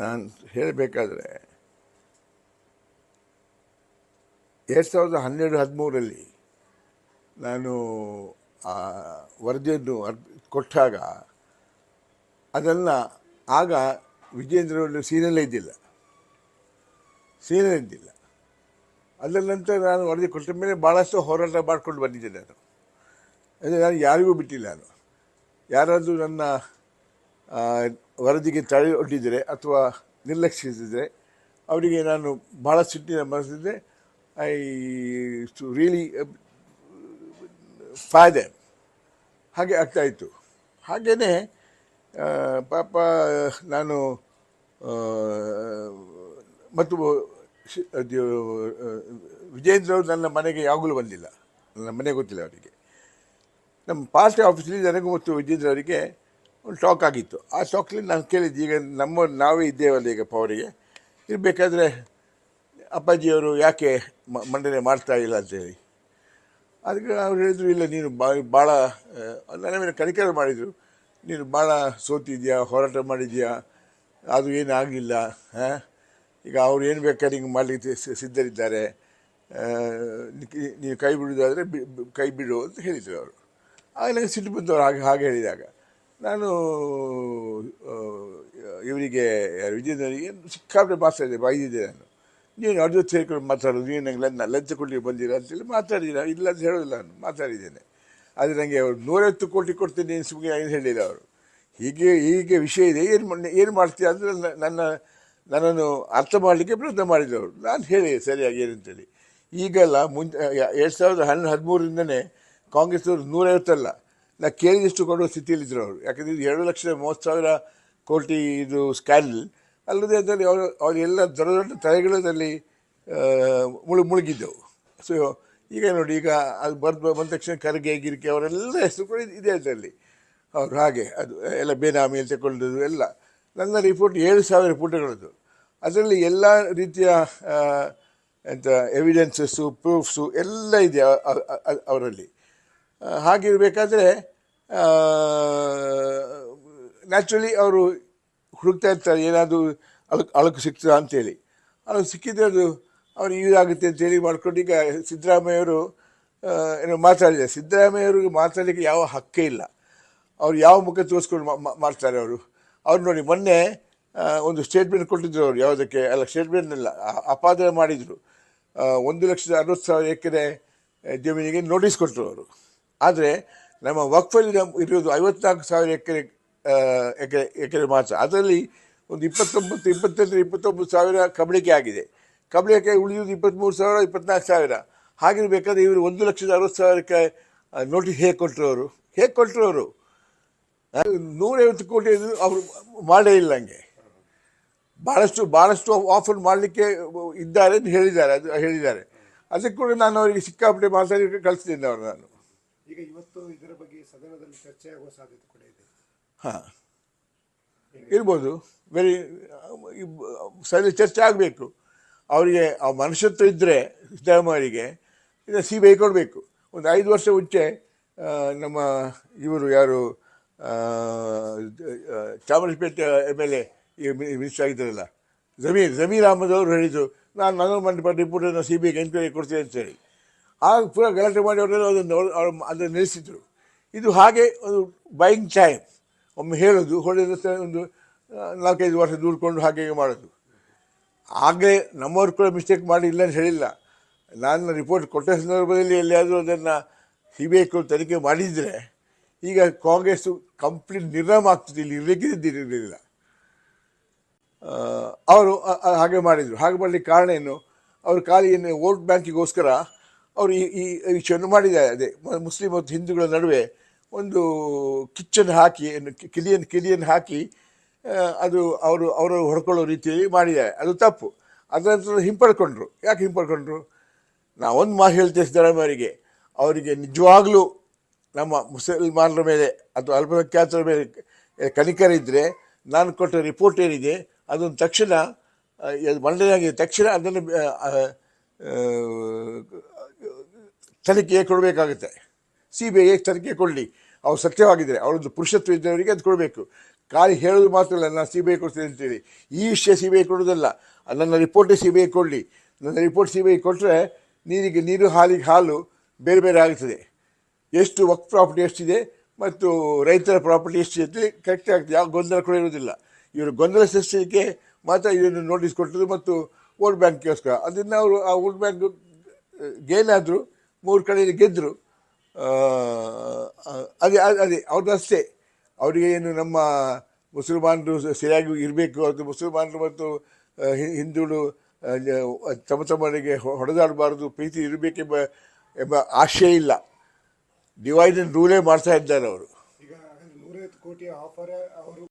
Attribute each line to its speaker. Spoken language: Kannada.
Speaker 1: ನಾನು ಹೇಳಬೇಕಾದ್ರೆ ಎರಡು ಸಾವಿರದ ಹನ್ನೆರಡು, ಹದಿಮೂರರಲ್ಲಿ ನಾನು ಆ ವರದಿಯನ್ನು ಕೊಟ್ಟಾಗ ಅದನ್ನು ಆಗ ವಿಜೇಂದ್ರ ಸೀನಲ್ಲೇ ಇದ್ದಿಲ್ಲ. ಸೀನಲ್ಲೇ ಇದ್ದಿಲ್ಲ. ಅದರ ನಂತರ ನಾನು ವರದಿ ಕೊಟ್ಟ ಮೇಲೆ ಭಾಳಷ್ಟು ಹೋರಾಟ ಮಾಡಿಕೊಂಡು ಬಂದಿದ್ದೆ ನಾನು. ಅಂದರೆ ನಾನು ಯಾರಿಗೂ ಬಿಟ್ಟಿಲ್ಲ ನಾನು. ಯಾರಾದರೂ ನನ್ನ ವರದಿಗೆ ತಡೆ ಒಡ್ಡಿದರೆ ಅಥವಾ ನಿರ್ಲಕ್ಷಿಸಿದರೆ ಅವರಿಗೆ ನಾನು ಭಾಳ ಸಿಟ್ಟಿನ ಮನಸ್ಸಿದ್ದೆ ಐ ಟು ರಿಯಲಿ ಫಾಯ್ದೆ ಹಾಗೆ ಆಗ್ತಾಯಿತ್ತು ಹಾಗೆಯೇ ಪಾಪ ನಾನು ಮತ್ತು ವಿಜೇಂದ್ರ ಅವರು ನನ್ನ ಮನೆಗೆ ಯಾವಾಗಲೂ ಬಂದಿಲ್ಲ. ನನ್ನ ಮನೆ ಗೊತ್ತಿಲ್ಲ ಅವರಿಗೆ. ನಮ್ಮ ಪಾರ್ಟಿ ಆಫೀಸಲ್ಲಿ ನನಗೂ ಮತ್ತು ವಿಜೇಂದ್ರ ಅವರಿಗೆ ಒಂದು ಟಾಕ್ ಆಗಿತ್ತು. ಆ ಟಾಕ್ಲಿ ನಾನು ಕೇಳಿದ್ದು, ಈಗ ನಮ್ಮ, ನಾವೇ ಇದ್ದೇವಲ್ಲ ಈಗ ಪವರಿಗೆ. ಇರಬೇಕಾದ್ರೆ ಅಪ್ಪಾಜಿಯವರು ಯಾಕೆ ಮಂಡನೆ ಮಾಡ್ತಾ ಇಲ್ಲ ಅಂತೇಳಿ. ಅದಕ್ಕೆ ಅವ್ರು ಹೇಳಿದ್ರು, ಇಲ್ಲ, ನೀನು ಬಾ ಭಾಳ ನನ್ನ ಮೇಲೆ ಕನಿಕರ ಮಾಡಿದರು. ನೀನು ಭಾಳ ಸೋತಿದ್ಯಾ, ಹೋರಾಟ ಮಾಡಿದ್ಯಾ? ಅದು ಏನೂ ಆಗಲಿಲ್ಲ ಹಾಂ ಈಗ ಅವ್ರು ಏನು ಬೇಕಾದ್ರೆ ಹಿಂಗೆ ಮಾಡಲಿಕ್ಕೆ ಸಿದ್ಧರಿದ್ದಾರೆ. ನೀವು ಕೈ ಬಿಡೋದಾದರೆ ಕೈ ಬಿಡು ಅಂತ ಹೇಳಿದರು ಅವರು. ಆಗ ನನಗೆ ಸಿಟ್ಟು ಬಂದವರು ಹಾಗೆ ಹಾಗೆ ಹೇಳಿದಾಗ. ನಾನು ಇವರಿಗೆ ವಿಜಯನವರಿಗೆ ಸಿಕ್ಕಾಪಟ್ಟೆ ಮಾತಾಡಿದೆ, ಬೈದಿದ್ದೆ ನಾನು. ನೀನು ಅವ್ರ ಸೇರಿಕೊಂಡು ಮಾತಾಡೋದು ನೀನು ನಂಗೆ ಲಂಚ ಲಂಚ ಕೊಡ್ಲಿಕ್ಕೆ ಬಂದಿರ ಅಂತೇಳಿ ಮಾತಾಡಿದ್ದೀರಾ ಇಲ್ಲ ಅಂತ ಹೇಳೋದಿಲ್ಲ ನಾನು, ಮಾತಾಡಿದ್ದೇನೆ. ಆದರೆ ನನಗೆ ಅವರು ನೂರೈವತ್ತು ಕೋಟಿ ಕೊಡ್ತೀನಿ ಸುಮ್ಮನೆ ಏನು ಹೇಳಿಲ್ಲ ಅವರು. ಹೀಗೆ ಹೀಗೆ ವಿಷಯ ಇದೆ, ಏನು ಏನು ಮಾಡ್ತೀಯ ಅಂದರೆ ನನ್ನ ನನ್ನನ್ನು ಅರ್ಥ ಮಾಡಲಿಕ್ಕೆ ಪ್ರಯತ್ನ ಮಾಡಿದವರು ನಾನು ಹೇಳಿ ಸರಿಯಾಗಿ ಏನಂತೇಳಿ ಈಗೆಲ್ಲ ಮುಂಚೆ, ಎರಡು ಸಾವಿರದ ಹನ್ನೆರಡು ಹದಿಮೂರರಿಂದನೇ ಕಾಂಗ್ರೆಸ್ನವರು ನೂರೈವತ್ತಲ್ಲ. ನಾ ಕೇಳಿದಷ್ಟು ಕೊಡುವ ಸ್ಥಿತಿಯಲ್ಲಿದ್ದರು ಅವರು. ಯಾಕಂದರೆ ಇದು ಎರಡು ಲಕ್ಷದ ಮೂವತ್ತು ಸಾವಿರ ಕೋಟಿ ಇದು ಸ್ಕ್ಯಾಂಡಲ್ ಅಲ್ಲದೆ ಅದರಲ್ಲಿ ಅವರು ಅವರೆಲ್ಲ ದೊಡ್ಡ ದೊಡ್ಡ ತಲೆಗಳಲ್ಲಿ ಮುಳು, ಮುಳುಗಿದ್ದವು. ಸೊ ಈಗ ನೋಡಿ, ಈಗ ಅದು ಬರ್ದು ಬಂದ ತಕ್ಷಣ ಖರ್ಗೆ, ಗಿರಿಕೆ ಅವರೆಲ್ಲ ಹೆಸರು ಕೂಡ ಇದೆ ಅದರಲ್ಲಿ. ಅವರು ಹಾಗೆ, ಅದು, ಎಲ್ಲ ಬೇನಾಮಿಯಲ್ಲಿ ತಗೊಂಡದ್ದು ಎಲ್ಲ. ನನ್ನ ರಿಪೋರ್ಟ್ ಏಳು ಸಾವಿರ ಪುಟಗಳದ್ದು ಅದರಲ್ಲಿ ಎಲ್ಲ ರೀತಿಯ ಎಂಥ ಎವಿಡೆನ್ಸಸ್ಸು ಪ್ರೂಫ್ಸು ಎಲ್ಲ ಇದೆ ಅವರಲ್ಲಿ. ಹಾಗಿರಬೇಕಾದ್ರೆ ನ್ಯಾಚುರಲಿ ಅವರು ಹುಡುಕ್ತಾ ಇರ್ತಾರೆ, ಏನಾದರೂ ಅಳಕು ಅಳಕು ಸಿಕ್ತದ ಅಂತೇಳಿ. ಅಳಕು ಸಿಕ್ಕಿದ್ರೆ ಅದು ಅವ್ರು ಅಂತ ಅಂತೇಳಿ ಮಾಡ್ಕೊಂಡು ಈಗ ಸಿದ್ದರಾಮಯ್ಯವರು ಏನು ಮಾತಾಡಿದ್ದಾರೆ. ಸಿದ್ದರಾಮಯ್ಯವ್ರಿಗೆ ಮಾತಾಡಲಿಕ್ಕೆ ಯಾವ ಹಕ್ಕೇ ಇಲ್ಲ. ಅವ್ರು ಯಾವ ಮುಖ ತೋರಿಸ್ಕೊಂಡು ಮಾಡ್ತಾರೆ ಅವರು. ಅವ್ರು ನೋಡಿ, ಮೊನ್ನೆ ಒಂದು ಸ್ಟೇಟ್ಮೆಂಟ್ ಕೊಟ್ಟಿದ್ರು ಅವರು ಯಾವುದಕ್ಕೆ? ಅಲ್ಲ ಸ್ಟೇಟ್ಮೆಂಟ್ ಅಲ್ಲ, ಆ- ಅಪಾದನೆ ಮಾಡಿದರು. ಒಂದು ಲಕ್ಷದ ಅರವತ್ತು ಸಾವಿರ ಎಕರೆ ಜಮೀನಿಗೆ ನೋಟಿಸ್ ಕೊಟ್ಟರು ಅವರು. ಆದರೆ ನಮ್ಮ ವಕ್ಫಲ್ಲಿ ನಮ್ ಇರೋದು ಐವತ್ನಾಲ್ಕು ಸಾವಿರ ಎಕರೆ ಎಕರೆ ಎಕರೆ ಮಾತ್ರ. ಅದರಲ್ಲಿ ಒಂದು ಇಪ್ಪತ್ತೊಂಬತ್ತು, ಇಪ್ಪತ್ತೆಂಟು, ಇಪ್ಪತ್ತೊಂಬತ್ತು ಸಾವಿರ ಕಬಳಿಕೆ ಆಗಿದೆ. ಕಬಳಿಕೆ ಉಳಿಯೋದು ಇಪ್ಪತ್ತ್ಮೂರು ಸಾವಿರ, ಇಪ್ಪತ್ನಾಲ್ಕು ಸಾವಿರ. ಹಾಗಿರಬೇಕಾದ್ರೆ ಇವರು ಒಂದು ಲಕ್ಷದ ಅರವತ್ತು ಸಾವಿರಕ್ಕೆ ನೋಟಿಸ್ ಹೇಗೆ ಕೊಟ್ಟರು ಅವರು ಹೇಗೆ ಕೊಟ್ಟರು ಅವರು ನೂರೈವತ್ತು ಕೋಟಿ ಅವರು ಮಾಡೇ ಇಲ್ಲ ಹಂಗೆ. ಭಾಳಷ್ಟು ಭಾಳಷ್ಟು ಆಫರ್ ಮಾಡಲಿಕ್ಕೆ ಇದ್ದಾರೆ ಅಂತ ಹೇಳಿದ್ದಾರೆ, ಅದು ಹೇಳಿದ್ದಾರೆ. ಅದಕ್ಕೆ ಕೂಡ ನಾನು ಅವರಿಗೆ ಸಿಕ್ಕಾಪಟ್ಟೆ ಮಾತಾಡಿ ಕಳಿಸ್ತಿದ್ದೆ ಅವರು ನಾನು.
Speaker 2: ಈಗ ಇವತ್ತು ಇದರ ಬಗ್ಗೆ ಸದನದಲ್ಲಿ ಚರ್ಚೆ ಆಗುವ ಸಾಧ್ಯತೆ ಕೂಡ ಇದೆ.
Speaker 1: ಹಾಂ. ಇರ್ಬೋದು. ವೆರಿ ಸರಿ ಚರ್ಚೆ ಆಗಬೇಕು. ಅವರಿಗೆ ಆ ಮನುಷ್ಯತ್ವ ಇದ್ದರೆ ಸಿದ್ದರಾಮಯ್ಯರಿಗೆ ಇದನ್ನು ಸಿ ಬಿ ಐ ಕೊಡಬೇಕು. ಒಂದು ಐದು ವರ್ಷ ಮುಂಚೆ ನಮ್ಮ ಇವರು ಯಾರು ಚಾಮರಾಜಪೇಟೆ ಎಂ ಎಲ್ ಎ ಈಗ ಮಿನಿಸ್ಟರ್ ಆಗಿದ್ದಾರಲ್ಲ ಜಮೀರ್ ಜಮೀರ್ ಅಹಮದ್ ಅವರು ಹೇಳಿದ್ದು ನಾನು ನನ್ನ ಮಂಡಿ ರಿಪೋರ್ಟನ್ನು ಸಿ ಬಿ ಐಗೆ ಎನ್ಕ್ವೈರಿ ಕೊಡ್ತೀನಿ ಅಂತೇಳಿ ಆಗ ಪೂರ ಗಲಾಟೆ ಮಾಡಿ ಅವರೆಲ್ಲ ಅದನ್ನು ಅದನ್ನು ನಿಲ್ಲಿಸಿದ್ರು. ಇದು ಹಾಗೆ ಒಂದು ಬೈಯಿಂಗ್ ಟೈಮ್ ಒಮ್ಮೆ ಹೇಳೋದು ಹೊಡೆದ ಒಂದು ಆ, ನಾಲ್ಕೈದು ವರ್ಷ ದೂಡ್ಕೊಂಡು ಹಾಗೆ ಹೀಗೆ ಮಾಡೋದು. ಆಗಲೇ ನಮ್ಮವ್ರು ಕೂಡ ಮಿಸ್ಟೇಕ್ ಮಾಡಿ ಇಲ್ಲ ಅಂತ ಹೇಳಿಲ್ಲ. ನಾನು ರಿಪೋರ್ಟ್ ಕೊಟ್ಟ ಸಂದರ್ಭದಲ್ಲಿ ಎಲ್ಲಿಯಾದರೂ ಅದನ್ನು ಸಿ ಬಿ ಐ ತನಿಖೆ ಮಾಡಿದರೆ ಈಗ ಕಾಂಗ್ರೆಸ್ಸು ಕಂಪ್ಲೀಟ್ ನಿರ್ನಾಮ ಆಗ್ತದೆ ಇಲ್ಲಿ ಇರಲಿಕ್ಕಿದ್ದಿರಲಿಲ್ಲ ಅವರು ಹಾಗೆ ಮಾಡಿದರು. ಹಾಗೆ ಮಾಡಲಿಕ್ಕೆ ಕಾರಣ ಏನು? ಅವರು ಖಾಲಿ ಏನು ವೋಟ್ ಬ್ಯಾಂಕಿಗೋಸ್ಕರ ಅವರು ಈ ಈ ವಿಷಯವನ್ನು ಮಾಡಿದ್ದಾರೆ. ಅದೇ, ಮುಸ್ಲಿಂ ಮತ್ತು ಹಿಂದೂಗಳ ನಡುವೆ ಒಂದು ಕಿಚ್ಚನ್ನು ಹಾಕಿ ಕಿಲಿಯನ್ನು ಕಿಲಿಯನ್ನು ಹಾಕಿ ಅದು ಅವರು ಅವರು ಹೊಡ್ಕೊಳ್ಳೋ ರೀತಿಯಲ್ಲಿ ಮಾಡಿದ್ದಾರೆ. ಅದು ತಪ್ಪು. ಅದರ ನಂತರ ಹಿಂಪಡ್ಕೊಂಡ್ರು. ಯಾಕೆ ಹಿಂಪಡ್ಕೊಂಡ್ರು? ನಾವೊಂದು ಮಾತು ಹೇಳ್ತೇವೆ ಸಿದ್ದರಾಮಯ್ಯರಿಗೆ ಅವರಿಗೆ. ನಿಜವಾಗ್ಲೂ ನಮ್ಮ ಮುಸಲ್ಮಾನರ ಮೇಲೆ ಅಥವಾ ಅಲ್ಪಸಂಖ್ಯಾತರ ಮೇಲೆ ಕನಿಕರ ಇದ್ದರೆ ನಾನು ಕೊಟ್ಟ ರಿಪೋರ್ಟ್ ಏನಿದೆ ಅದನ್ನು ತಕ್ಷಣ ಆಗಿದೆ. ತಕ್ಷಣ ಅದನ್ನು ತನಿಖೆಗೆ ಕೊಡಬೇಕಾಗುತ್ತೆ. ಸಿ ಬಿ ಐಗೆ ತನಿಖೆ ಕೊಡಲಿ. ಅವ್ರು ಸತ್ಯವಾಗಿದ್ದರೆ. ಅವರೊಂದು ಪುರುಷತ್ವ ಇದ್ದವರಿಗೆ ಅದು ಕೊಡಬೇಕು. ಖಾಲಿ ಹೇಳೋದು ಮಾತ್ರ ಅಲ್ಲ ನಾನು ಸಿ ಬಿ ಐ ಕೊಡ್ತೀನಿ ಅಂತೇಳಿ ಈ ವಿಷಯ ಸಿ ಬಿ ಐ ಕೊಡೋದಲ್ಲ. ನನ್ನ ರಿಪೋರ್ಟೇ ಸಿ ಬಿ ಐ ಕೊಡಲಿ. ನನ್ನ ರಿಪೋರ್ಟ್ ಸಿ ಬಿ ಐ ಕೊಟ್ಟರೆ ನೀರಿಗೆ ನೀರು, ಹಾಲಿಗೆ ಹಾಲು ಬೇರೆ ಬೇರೆ ಆಗ್ತದೆ ಎಷ್ಟು ವಕ್ ಪ್ರಾಪರ್ಟಿ ಎಷ್ಟಿದೆ ಮತ್ತು ರೈತರ ಪ್ರಾಪರ್ಟಿ ಎಷ್ಟಿದೆ ಅಂತ ಕರೆಕ್ಟ್ ಆಗ್ತದೆ ಯಾವ ಗೊಂದಲ ಕೂಡ ಇರೋದಿಲ್ಲ ಇವರು ಗೊಂದಲ ಸೃಷ್ಟಿಗೆ ಮಾತ್ರ ಇದನ್ನು ನೋಟಿಸ್ ಕೊಟ್ಟರು ಮತ್ತು ವೋಟ್ ಬ್ಯಾಂಕ್ಗೋಸ್ಕರ ಅದನ್ನು ಅವರು ಆ ವೋಟ್ ಬ್ಯಾಂಕ್ ಗೇನ್ ಮೂರು ಕಡೆಯಲ್ಲಿ ಗೆದ್ದರು ಅದೇ, ಅದೇ- ಅವ್ರದ್ದು ಅಷ್ಟೇ ಅವರಿಗೆ ಏನು ನಮ್ಮ ಮುಸಲ್ಮಾನರು ಸರಿಯಾಗಿ ಇರಬೇಕು, ಅದು ಮುಸಲ್ಮಾನರು ಮತ್ತು ಹಿಂದೂಳು ತಮ್ಮ ತಮ್ಮರಿಗೆ ಹೊಡೆದಾಡಬಾರ್ದು, ಪ್ರೀತಿ ಇರಬೇಕೆಂಬ, ಎಂಬ ಆಶಯ ಇಲ್ಲ. ಡಿವೈಡ್ ರೂಲೇ ಮಾಡ್ತಾ ಇದ್ದಾರೆ ಅವರು.
Speaker 2: ಕೋಟಿಯ ಆಫರ್ ಅವರು